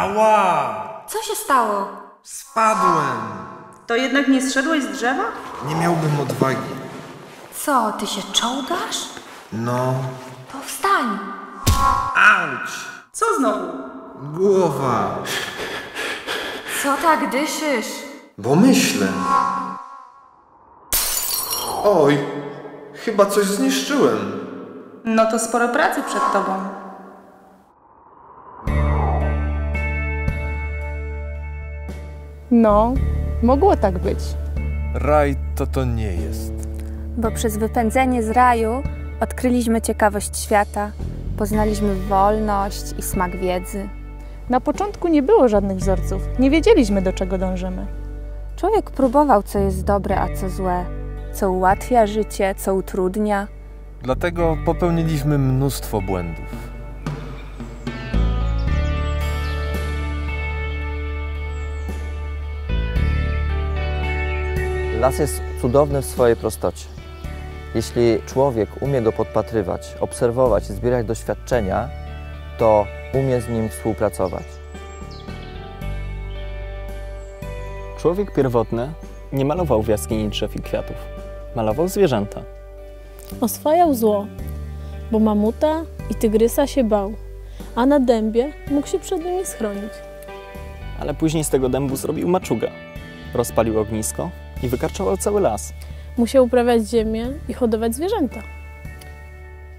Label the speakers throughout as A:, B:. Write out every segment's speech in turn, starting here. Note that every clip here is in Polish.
A: Ała!
B: Co się stało?
A: Spadłem!
C: To jednak nie zszedłeś z drzewa?
A: Nie miałbym odwagi.
B: Co, ty się czołgasz?
A: No.
B: To wstań.
A: Auć!
C: Co znowu?
A: Głowa!
B: Co tak dyszysz?
A: Bo myślę. Oj, chyba coś zniszczyłem.
C: No to sporo pracy przed tobą.
D: No, mogło tak być.
E: Raj to to nie jest.
F: bo przez wypędzenie z raju odkryliśmy ciekawość świata, poznaliśmy wolność i smak wiedzy.
D: Na początku nie było żadnych wzorców. Nie wiedzieliśmy, do czego dążymy.
F: Człowiek próbował, co jest dobre, a co złe, co ułatwia życie, co utrudnia.
E: Dlatego popełniliśmy mnóstwo błędów.
G: Las jest cudowny w swojej prostocie. Jeśli człowiek umie go podpatrywać, obserwować, zbierać doświadczenia, to umie z nim współpracować.
H: Człowiek pierwotny nie malował w jaskini drzew i kwiatów. Malował zwierzęta.
I: Oswajał zło, bo mamuta i tygrysa się bał, a na dębie mógł się przed nimi schronić.
H: Ale później z tego dębu zrobił maczuga. Rozpalił ognisko i wykarczował cały las.
I: Musiał uprawiać ziemię i hodować zwierzęta.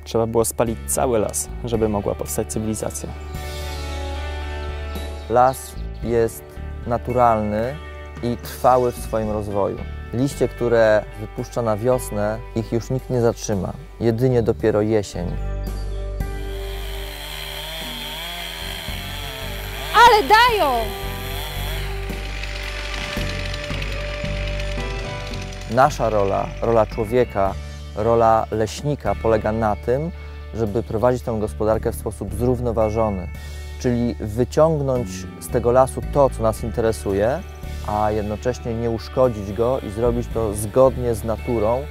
H: Trzeba było spalić cały las, żeby mogła powstać cywilizacja.
G: Las jest naturalny i trwały w swoim rozwoju. Liście, które wypuszcza na wiosnę, ich już nikt nie zatrzyma. Jedynie dopiero jesień.
F: Ale dają!
G: Nasza rola, rola człowieka, rola leśnika polega na tym, żeby prowadzić tę gospodarkę w sposób zrównoważony, czyli wyciągnąć z tego lasu to, co nas interesuje, a jednocześnie nie uszkodzić go i zrobić to zgodnie z naturą.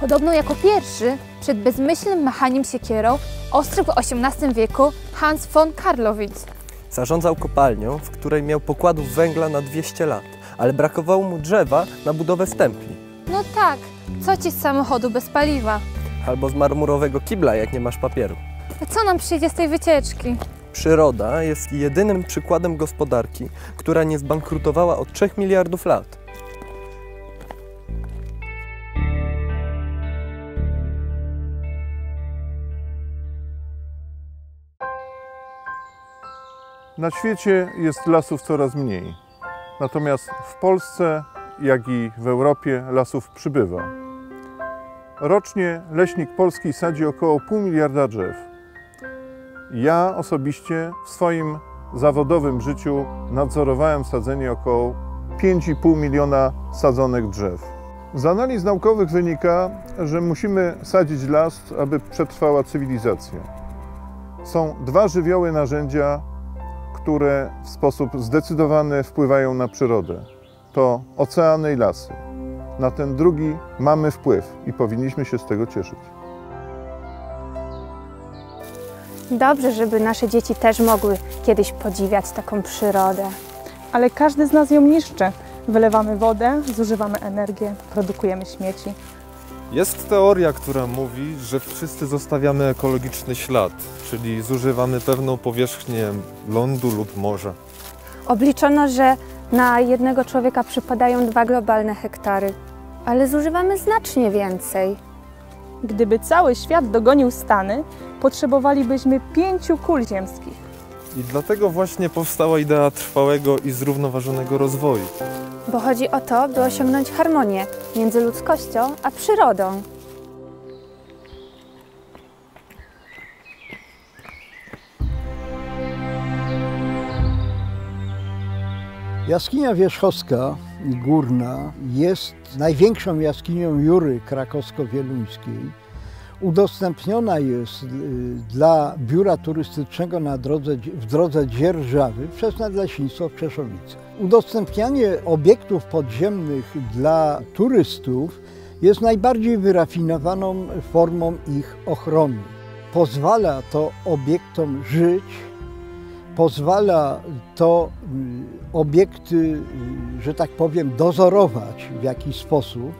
J: Podobno jako pierwszy przed bezmyślnym machaniem siekierą ostrzegł w XVIII wieku Hans von Karlowitz.
K: Zarządzał kopalnią, w której miał pokładów węgla na 200 lat, ale brakowało mu drzewa na budowę stempli.
J: No tak, co ci z samochodu bez paliwa?
K: Albo z marmurowego kibla, jak nie masz papieru.
J: A co nam przyjdzie z tej wycieczki?
K: Przyroda jest jedynym przykładem gospodarki, która nie zbankrutowała od 3 miliardów lat.
L: Na świecie jest lasów coraz mniej. Natomiast w Polsce, jak i w Europie lasów przybywa. Rocznie leśnik polski sadzi około pół miliarda drzew. Ja osobiście w swoim zawodowym życiu nadzorowałem sadzenie około 5,5 miliona sadzonych drzew. Z analiz naukowych wynika, że musimy sadzić las, aby przetrwała cywilizacja. Są dwa żywioły narzędzia, które w sposób zdecydowany wpływają na przyrodę. To oceany i lasy. Na ten drugi mamy wpływ i powinniśmy się z tego cieszyć.
F: Dobrze, żeby nasze dzieci też mogły kiedyś podziwiać taką przyrodę.
D: Ale każdy z nas ją niszczy. Wylewamy wodę, zużywamy energię, produkujemy śmieci.
E: Jest teoria, która mówi, że wszyscy zostawiamy ekologiczny ślad, czyli zużywamy pewną powierzchnię lądu lub morza.
F: Obliczono, że na jednego człowieka przypadają dwa globalne hektary, ale zużywamy znacznie więcej.
D: Gdyby cały świat dogonił Stany, potrzebowalibyśmy pięciu kul ziemskich.
E: I dlatego właśnie powstała idea trwałego i zrównoważonego rozwoju.
F: Bo chodzi o to, by osiągnąć harmonię między ludzkością a przyrodą.
M: Jaskinia Wierzchowska Górna jest największą jaskinią Jury krakowsko-wieluńskiej. Udostępniona jest y, dla biura turystycznego na drodze, w drodze dzierżawy przez Nadleśnictwo w Przeszowice. Udostępnianie obiektów podziemnych dla turystów jest najbardziej wyrafinowaną formą ich ochrony. pozwala to obiektom żyć, pozwala to y, obiekty, y, że tak powiem, dozorować w jakiś sposób.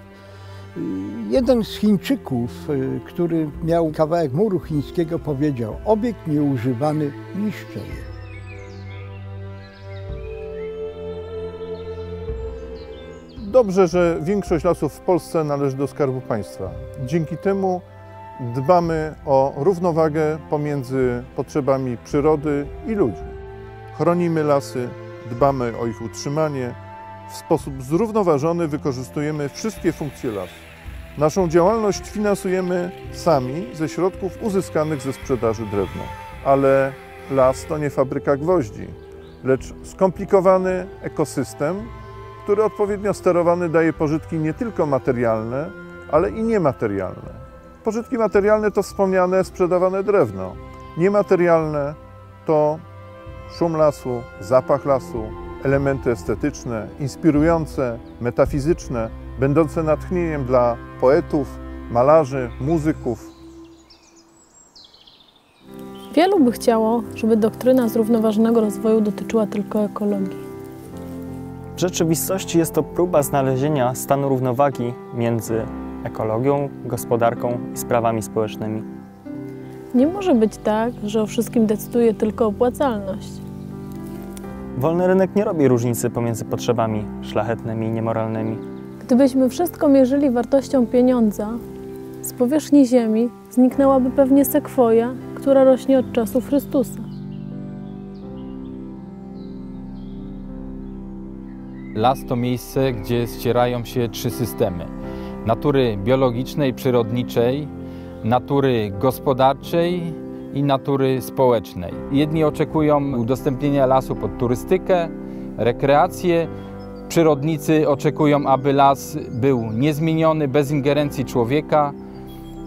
M: Jeden z Chińczyków, y, który miał kawałek muru chińskiego, powiedział: Obiekt nieużywany niszczeje.
L: Dobrze, że większość lasów w Polsce należy do Skarbu Państwa. Dzięki temu dbamy o równowagę pomiędzy potrzebami przyrody i ludzi. Chronimy lasy, dbamy o ich utrzymanie. W sposób zrównoważony wykorzystujemy wszystkie funkcje lasu. Naszą działalność finansujemy sami ze środków uzyskanych ze sprzedaży drewna. Ale las to nie fabryka gwoździ, lecz skomplikowany ekosystem, który odpowiednio sterowany daje pożytki nie tylko materialne, ale i niematerialne. Pożytki materialne to wspomniane sprzedawane drewno. Niematerialne to szum lasu, zapach lasu, elementy estetyczne, inspirujące, metafizyczne, będące natchnieniem dla poetów, malarzy, muzyków.
I: Wielu by chciało, żeby doktryna zrównoważonego rozwoju dotyczyła tylko ekologii.
H: W rzeczywistości jest to próba znalezienia stanu równowagi między ekologią, gospodarką i sprawami społecznymi.
I: Nie może być tak, że o wszystkim decyduje tylko opłacalność.
H: Wolny rynek nie robi różnicy pomiędzy potrzebami szlachetnymi i niemoralnymi.
I: Gdybyśmy wszystko mierzyli wartością pieniądza, z powierzchni Ziemi zniknęłaby pewnie sekwoja, która rośnie od czasów Chrystusa.
N: Las to miejsce, gdzie ścierają się trzy systemy: natury biologicznej, przyrodniczej, natury gospodarczej i natury społecznej. Jedni oczekują udostępnienia lasu pod turystykę, rekreację. Przyrodnicy oczekują, aby las był niezmieniony, bez ingerencji człowieka.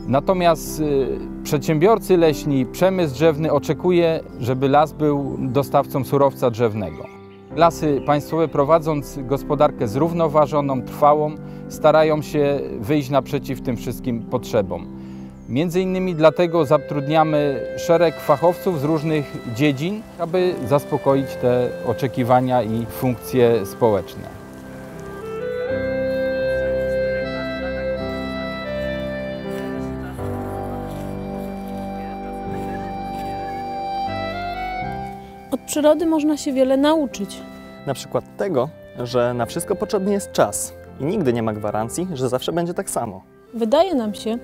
N: Natomiast y, przedsiębiorcy leśni, przemysł drzewny oczekuje, żeby las był dostawcą surowca drzewnego. Lasy państwowe prowadząc gospodarkę zrównoważoną, trwałą, starają się wyjść naprzeciw tym wszystkim potrzebom. Między innymi dlatego zatrudniamy szereg fachowców z różnych dziedzin, aby zaspokoić te oczekiwania i funkcje społeczne.
I: Od przyrody można się wiele nauczyć.
H: Na przykład tego, że na wszystko potrzebny jest czas i nigdy nie ma gwarancji, że zawsze będzie tak samo.
I: Wydaje nam się,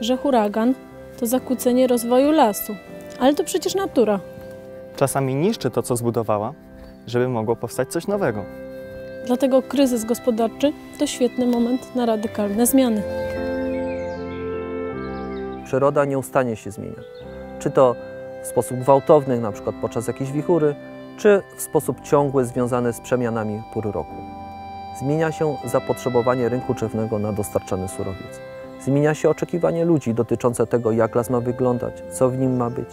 I: że huragan to zakłócenie rozwoju lasu, ale to przecież natura.
H: Czasami niszczy to, co zbudowała, żeby mogło powstać coś nowego.
I: Dlatego kryzys gospodarczy to świetny moment na radykalne zmiany.
O: Przyroda nieustannie się zmienia. Czy to w sposób gwałtowny, na przykład podczas jakiejś wichury, czy w sposób ciągły związany z przemianami pór roku. Zmienia się zapotrzebowanie rynku drzewnego na dostarczany surowiec. Zmienia się oczekiwanie ludzi dotyczące tego, jak las ma wyglądać, co w nim ma być.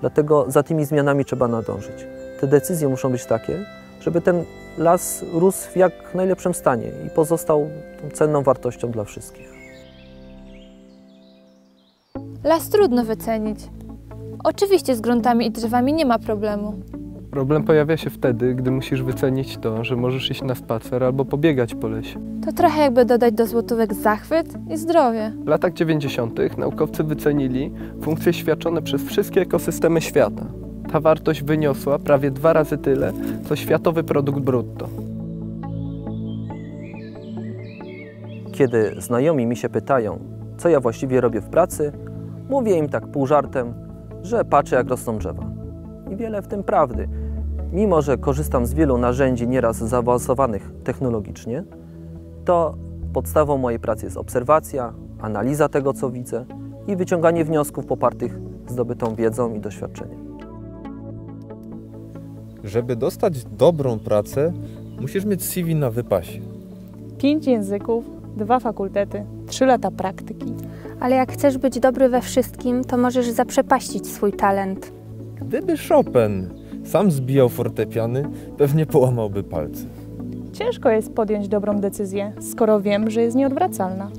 O: Dlatego za tymi zmianami trzeba nadążyć. Te decyzje muszą być takie, żeby ten las rósł w jak najlepszym stanie i pozostał cenną wartością dla wszystkich.
J: Las trudno wycenić. Oczywiście z gruntami i drzewami nie ma problemu.
K: Problem pojawia się wtedy, gdy musisz wycenić to, że możesz iść na spacer albo pobiegać po lesie.
J: To trochę jakby dodać do złotówek zachwyt i zdrowie.
K: W latach 90. naukowcy wycenili funkcje świadczone przez wszystkie ekosystemy świata. Ta wartość wyniosła prawie dwa razy tyle, co światowy produkt brutto.
O: Kiedy znajomi mi się pytają, co ja właściwie robię w pracy, mówię im tak pół żartem, że patrzę jak rosną drzewa. I wiele w tym prawdy. Mimo, że korzystam z wielu narzędzi nieraz zaawansowanych technologicznie, to podstawą mojej pracy jest obserwacja, analiza tego, co widzę i wyciąganie wniosków popartych zdobytą wiedzą i doświadczeniem.
E: Żeby dostać dobrą pracę, musisz mieć CV na wypasie.
D: Pięć języków, dwa fakultety, trzy lata praktyki.
F: Ale jak chcesz być dobry we wszystkim, to możesz zaprzepaścić swój talent.
E: Gdyby Chopin sam zbijał fortepiany, pewnie połamałby palce.
D: Ciężko jest podjąć dobrą decyzję, skoro wiem, że jest nieodwracalna.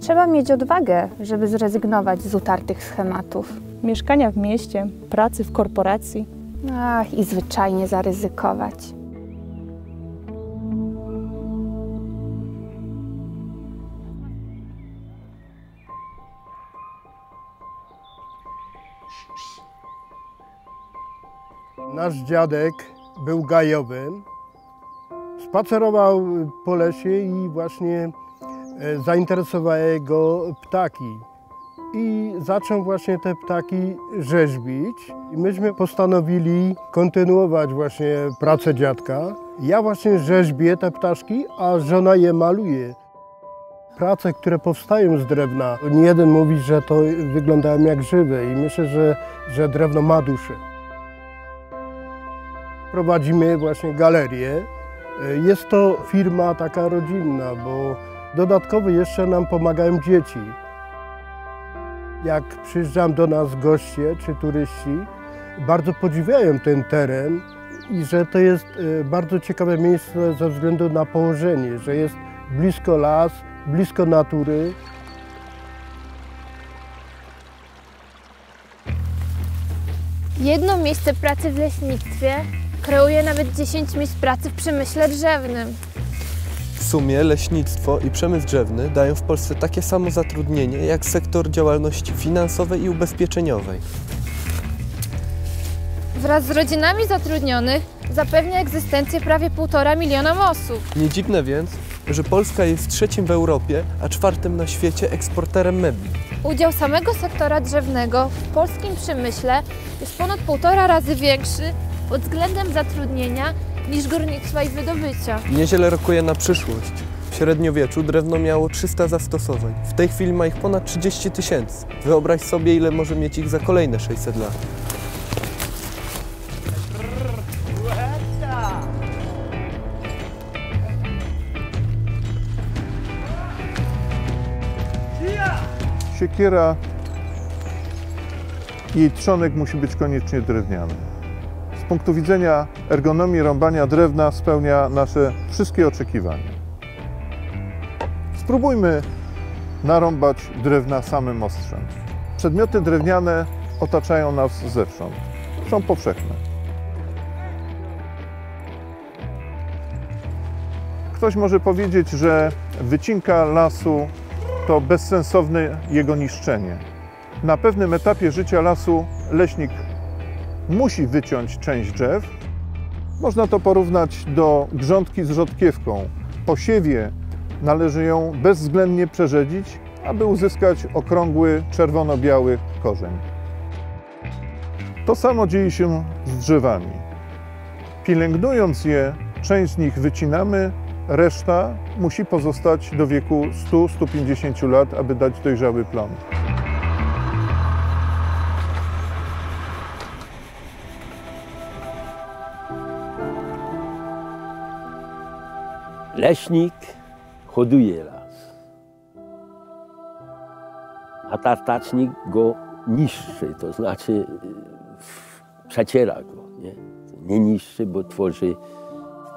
F: Trzeba mieć odwagę, żeby zrezygnować z utartych schematów.
D: Mieszkania w mieście, pracy w korporacji.
F: Ach, i zwyczajnie zaryzykować.
P: Nasz dziadek był gajowym. Spacerował po lesie i właśnie e, zainteresowały go ptaki. I zaczął właśnie te ptaki rzeźbić. I myśmy postanowili kontynuować właśnie pracę dziadka. Ja właśnie rzeźbię te ptaszki, a żona je maluje. Prace, które powstają z drewna, nie jeden mówi, że to wyglądają jak żywe i myślę, że, że drewno ma duszę. Prowadzimy właśnie galerię. Jest to firma taka rodzinna, bo dodatkowo jeszcze nam pomagają dzieci. Jak przyjeżdżają do nas goście czy turyści, bardzo podziwiają ten teren i że to jest e, bardzo ciekawe miejsce ze względu na położenie, że jest blisko las, blisko natury.
J: Jedno miejsce pracy w leśnictwie kreuje nawet 10 miejsc pracy w przemyśle drzewnym.
K: W sumie leśnictwo i przemysł drzewny dają w Polsce takie samo zatrudnienie jak sektor działalności finansowej i ubezpieczeniowej.
J: Wraz z rodzinami zatrudnionych zapewnia egzystencję prawie półtora miliona osób.
K: Nie dziwne więc, że Polska jest trzecim w Europie, a czwartym na świecie eksporterem mebli.
J: Udział samego sektora drzewnego w polskim przemyśle jest ponad półtora razy większy pod względem zatrudnienia niż górnictwa i wydobycia.
K: Nieźle rokuje na przyszłość. W średniowieczu drewno miało 300 zastosowań. W tej chwili ma ich ponad 30 tysięcy. Wyobraź sobie, ile może mieć ich za kolejne 600 lat.
L: Siekiera, jej trzonek musi być koniecznie drewniany. Punktu widzenia ergonomii rąbania drewna spełnia nasze wszystkie oczekiwania. Spróbujmy narąbać drewna samym ostrzem. Przedmioty drewniane otaczają nas zewsząd. Są powszechne. Ktoś może powiedzieć, że wycinka lasu to bezsensowne jego niszczenie. Na pewnym etapie życia lasu leśnik musi wyciąć część drzew. Można to porównać do grządki z rzodkiewką. Po siewie należy ją bezwzględnie przerzedzić, aby uzyskać okrągły, czerwono-biały korzeń. To samo dzieje się z drzewami. Pielęgnując je, część z nich wycinamy, reszta musi pozostać do wieku 100-150 lat, aby dać dojrzały plon.
Q: Leśnik hoduje las, a tartacznik go niszczy, to znaczy y, przeciera go. Nie, nie niszczy, bo tworzy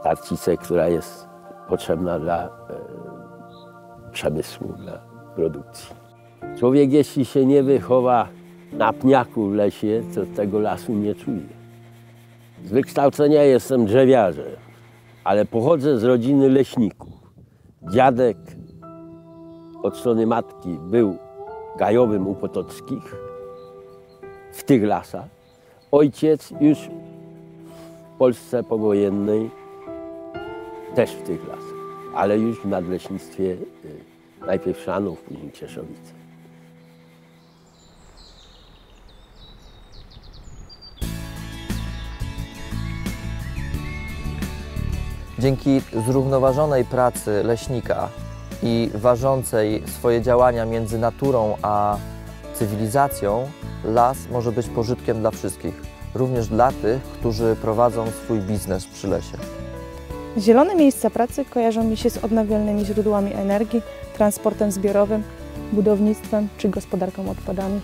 Q: tarcicę, która jest potrzebna dla e, przemysłu, dla produkcji. Człowiek, jeśli się nie wychowa na pniaku w lesie, to tego lasu nie czuje. Z wykształcenia jestem drzewiarzem, ale pochodzę z rodziny leśników. Dziadek od strony matki był gajowym u Potockich, w tych lasach. Ojciec już w Polsce powojennej też w tych lasach, ale już w nadleśnictwie y, najpierw Szanów, później Cieszowice.
G: Dzięki zrównoważonej pracy leśnika i ważącej swoje działania między naturą a cywilizacją, las może być pożytkiem dla wszystkich, również dla tych, którzy prowadzą swój biznes przy lesie.
D: Zielone miejsca pracy kojarzą mi się z odnawialnymi źródłami energii, transportem zbiorowym, budownictwem czy gospodarką odpadami.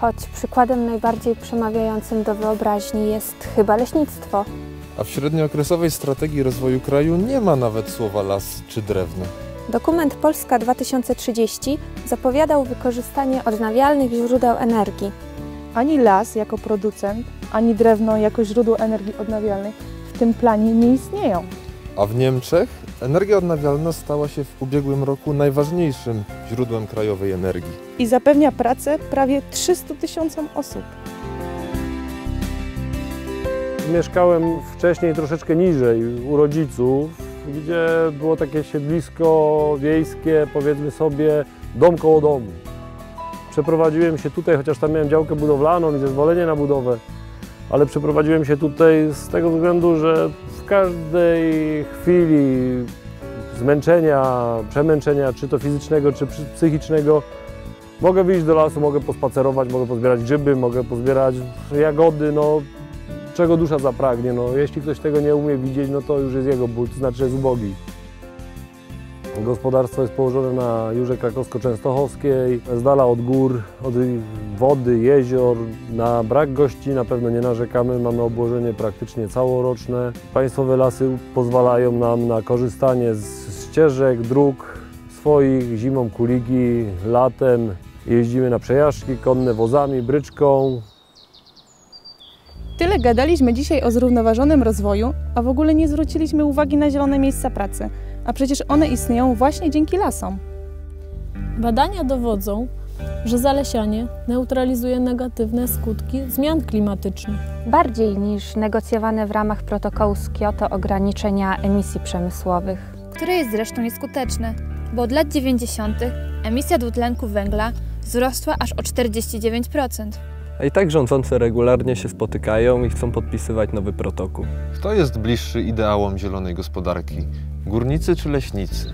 F: Choć przykładem najbardziej przemawiającym do wyobraźni jest chyba leśnictwo.
E: A w średniookresowej strategii rozwoju kraju nie ma nawet słowa las czy drewno.
F: Dokument Polska 2030 zapowiadał wykorzystanie odnawialnych źródeł energii.
D: Ani las jako producent, ani drewno jako źródło energii odnawialnej w tym planie nie istnieją.
E: A w Niemczech energia odnawialna stała się w ubiegłym roku najważniejszym źródłem krajowej energii.
D: I zapewnia pracę prawie 300 tysiącom osób.
R: Mieszkałem wcześniej troszeczkę niżej, u rodziców, gdzie było takie siedlisko wiejskie, powiedzmy sobie, dom koło domu. Przeprowadziłem się tutaj, chociaż tam miałem działkę budowlaną i zezwolenie na budowę, ale przeprowadziłem się tutaj z tego względu, że w każdej chwili zmęczenia, przemęczenia, czy to fizycznego, czy psychicznego, mogę wyjść do lasu, mogę pospacerować, mogę pozbierać grzyby, mogę pozbierać jagody, no czego dusza zapragnie. No, jeśli ktoś tego nie umie widzieć, no to już jest jego ból, to znaczy, jest ubogi. Gospodarstwo jest położone na Jurze Krakowsko-Częstochowskiej, z dala od gór, od wody, jezior. Na brak gości na pewno nie narzekamy, mamy obłożenie praktycznie całoroczne. Państwowe lasy pozwalają nam na korzystanie z ścieżek, dróg swoich, zimą kuligi, latem jeździmy na przejażdżki konne wozami, bryczką,
D: Tyle gadaliśmy dzisiaj o zrównoważonym rozwoju, a w ogóle nie zwróciliśmy uwagi na zielone miejsca pracy, a przecież one istnieją właśnie dzięki lasom.
I: Badania dowodzą, że zalesianie neutralizuje negatywne skutki zmian klimatycznych.
F: Bardziej niż negocjowane w ramach protokołu z Kioto ograniczenia emisji przemysłowych.
J: Które jest zresztą nieskuteczne, bo od lat 90. emisja dwutlenku węgla wzrosła aż o 49%.
K: A i tak rządzący regularnie się spotykają i chcą podpisywać nowy protokół.
E: Kto jest bliższy ideałom zielonej gospodarki? Górnicy czy leśnicy?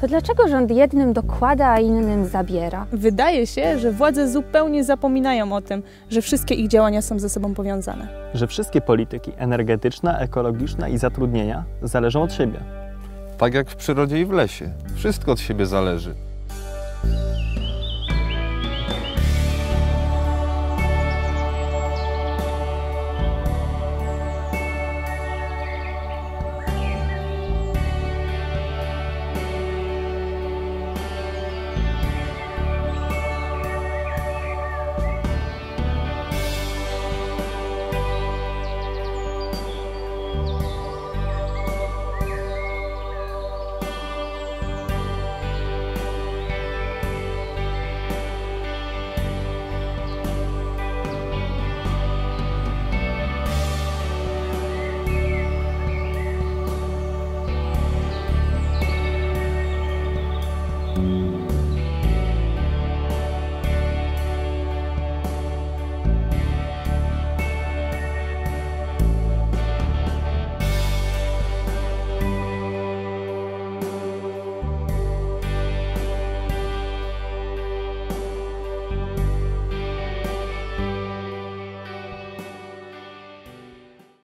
F: To dlaczego rząd jednym dokłada, a innym zabiera?
D: Wydaje się, że władze zupełnie zapominają o tym, że wszystkie ich działania są ze sobą powiązane.
H: Że wszystkie polityki energetyczna, ekologiczna i zatrudnienia zależą od siebie.
E: Tak jak w przyrodzie i w lesie. Wszystko od siebie zależy.